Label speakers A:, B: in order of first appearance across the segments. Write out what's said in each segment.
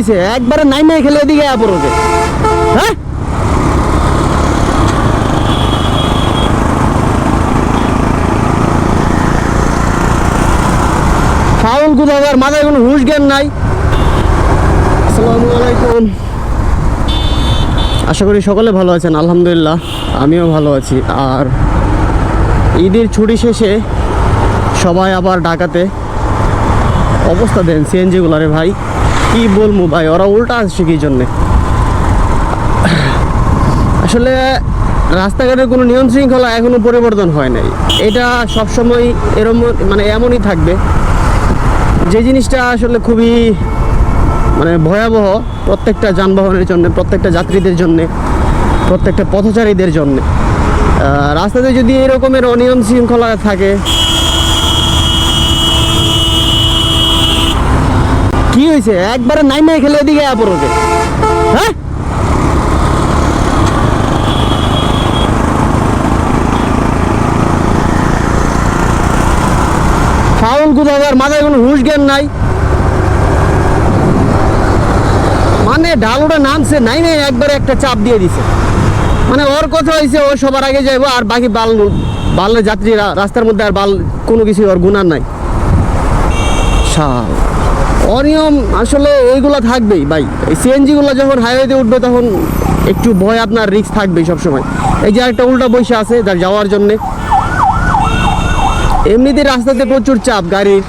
A: হয়েছে, একবারে নাইমে খেলে এদিকে হ্যাঁ? নাই। আশা করি সকলে ভালো আছেন, আলহামদুলিল্লাহ, আমিও ভালো আছি। আর ঈদের ছুটি শেষে সবাই আবার ঢাকাতে অবস্থা দেন সিএনজিগুলারে ভাই। কি বলব ভাই? ওরা উল্টা আসছে কি জন্যে? আসলে রাস্তাঘাটের কোনো নিয়ম শৃঙ্খলা এখনও পরিবর্তন হয় নাই। এটা সবসময় এরম মানে এমনই থাকবে। যে জিনিসটা আসলে খুবই মানে ভয়াবহ প্রত্যেকটা যানবাহনের জন্য, প্রত্যেকটা যাত্রীদের জন্য, প্রত্যেকটা পথচারীদের জন্য। রাস্তাতে যদি এরকমের অনিয়ম শৃঙ্খলা থাকে কি হয়েছে? একবারে খেলে হ্যাঁ? ফাউল কোথাকার? মাথায় কোনো জ্ঞান নাই। মানে নামছে নাই নাই একবারে একটা চাপ দিয়ে দিছে। মানে ওর কথা হয়েছে, ও সবার আগে যাইবো, আর বাকি বাল বাল যাত্রী রা- রাস্তার মধ্যে আর বাল কোনো কিছু ওর গুণার নাই। অনিয়ম আসলে এইগুলো থাকবেই ভাই। এই সিএনজিগুলো যখন হাইওয়েতে উঠবে তখন একটু ভয়, আপনার রিস্ক থাকবেই সবসময়। এই যে একটা উল্টা বৈশা আছে যার যাওয়ার জন্যে। এমনিতে রাস্তাতে প্রচুর চাপ গাড়ির।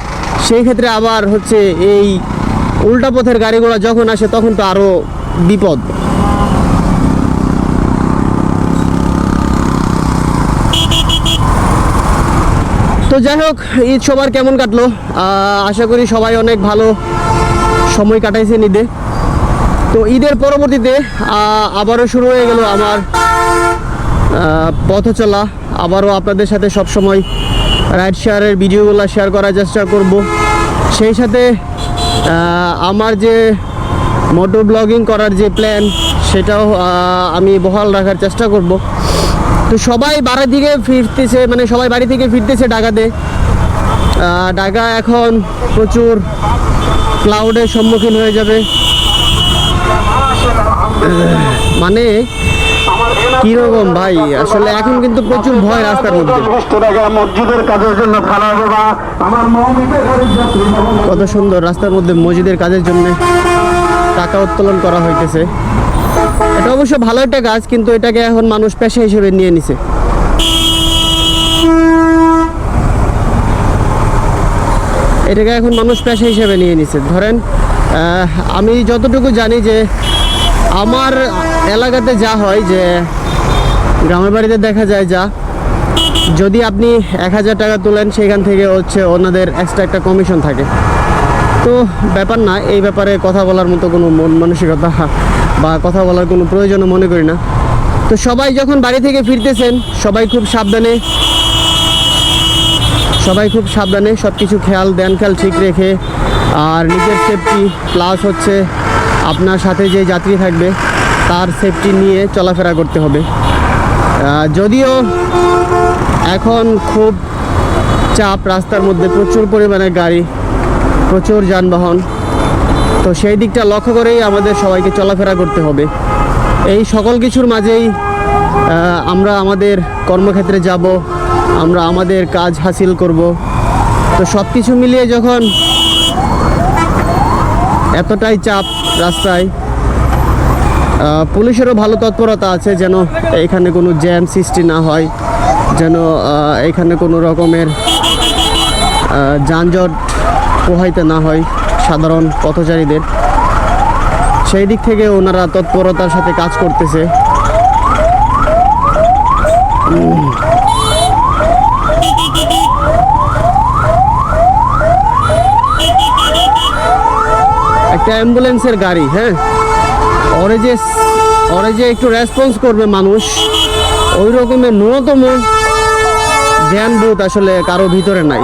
A: সেই ক্ষেত্রে আবার হচ্ছে এই উল্টা পথের গাড়িগুলো যখন আসে তখন তো আরও বিপদ। তো যাই হোক, ঈদ সবার কেমন কাটলো? আশা করি সবাই অনেক ভালো সময় কাটাইছেন ঈদে। তো ঈদের পরবর্তীতে আবারও শুরু হয়ে গেল আমার পথ চলা। আবারও আপনাদের সাথে সব সময় রাইড শেয়ারের ভিডিওগুলো শেয়ার করার চেষ্টা করব। সেই সাথে আমার যে মোটো ব্লগিং করার যে প্ল্যান, সেটাও আমি বহাল রাখার চেষ্টা করব। তো সবাই বাড়ির দিকে ফিরতেছে মানে সবাই বাড়ি থেকে ফিরতেছে ঢাকাতে। ঢাকা এখন প্রচুর ক্লাউডের সম্মুখীন হয়ে যাবে। মানে কীরকম ভাই? আসলে এখন কিন্তু প্রচুর ভয় রাস্তার মধ্যে। কত সুন্দর রাস্তার মধ্যে মসজিদের কাজের জন্য টাকা উত্তোলন করা হইতেছে। এটা অবশ্য ভালো একটা কাজ কিন্তু এটাকে এখন মানুষ পেশা হিসেবে নিয়ে নিছে। এটাকে এখন মানুষ পেশা হিসেবে নিয়ে নিছে। ধরেন আমি যতটুকু জানি যে আমার এলাকাতে যা হয় যে গ্রামের বাড়িতে দেখা যায় যা, যদি আপনি এক হাজার টাকা তোলেন, সেখান থেকে হচ্ছে ওনাদের এক্সট্রা একটা কমিশন থাকে। তো ব্যাপার না, এই ব্যাপারে কথা বলার মতো কোনো মন মানসিকতা বা কথা বলার কোনো প্রয়োজনও মনে করি না। তো সবাই যখন বাড়ি থেকে ফিরতেছেন, সবাই খুব সাবধানে, সবাই খুব সাবধানে সব কিছু খেয়াল দেন খেয়াল ঠিক রেখে, আর নিজের সেফটি প্লাস হচ্ছে আপনার সাথে যে যাত্রী থাকবে, তার সেফটি নিয়ে চলাফেরা করতে হবে। যদিও এখন খুব চাপ, রাস্তার মধ্যে প্রচুর পরিমাণে গাড়ি, প্রচুর যানবাহন তো সেই দিকটা লক্ষ্য করেই আমাদের সবাইকে চলাফেরা করতে হবে। এই সকল কিছুর মাঝেই আমরা আমাদের কর্মক্ষেত্রে যাব, আমরা আমাদের কাজ হাসিল করব। তো সব কিছু মিলিয়ে যখন এতটাই চাপ রাস্তায় পুলিশেরও ভালো তৎপরতা আছে যেন এখানে কোনো জ্যাম সৃষ্টি না হয়, যেন এখানে কোনো রকমের যানজট পোহাইতে না হয়। সাধারণ পথচারীদের। সেই দিক থেকে ওনারা তৎপরতার সাথে কাজ করতেছে। একটা অ্যাম্বুলেন্সের গাড়ি হ্যাঁ? ওরে যে ওরে যে একটু রেসপন্স করবে মানুষ ওই রকমের ন্যূনতম জ্ঞান বোধ আসলে কারও ভিতরে নাই।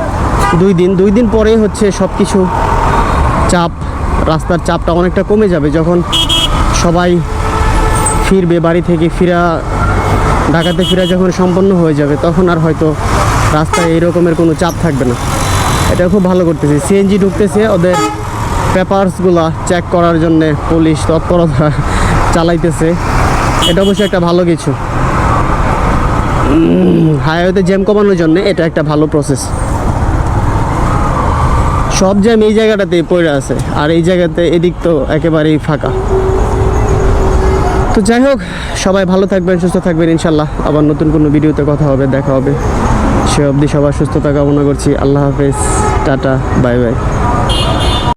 A: দুই দিন দুই দিন পরে হচ্ছে সব কিছু চাপ, রাস্তার চাপটা অনেকটা কমে যাবে যখন সবাই ফিরবে, বাড়ি থেকে ফিরা, ঢাকাতে ফিরা যখন সম্পন্ন হয়ে যাবে, তখন আর হয়তো রাস্তায় এই রকমের কোনো চাপ থাকবে না। এটা খুব ভালো করতেছে। সিএনজি ঢুকতেছে, ওদের পেপারসগুলা চেক করার জন্যে পুলিশ তৎপরতা চালাইতেছে। এটা অবশ্যই একটা ভালো কিছু। হাইওয়েতে জ্যাম কমানোর জন্য এটা একটা ভালো প্রসেস সব জ্যাম এই জায়গাটাতেই পড়ে আছে, আর এই জায়গাতে এদিক তো একেবারেই ফাঁকা। তো যাই হোক, সবাই ভালো থাকবেন, সুস্থ থাকবেন, ইনশাল্লাহ। আবার নতুন কোনো ভিডিওতে কথা হবে, দেখা হবে। সে অবধি সবার সুস্থতা কামনা করছি। আল্লাহ হাফেজ, টাটা, বাই বাই।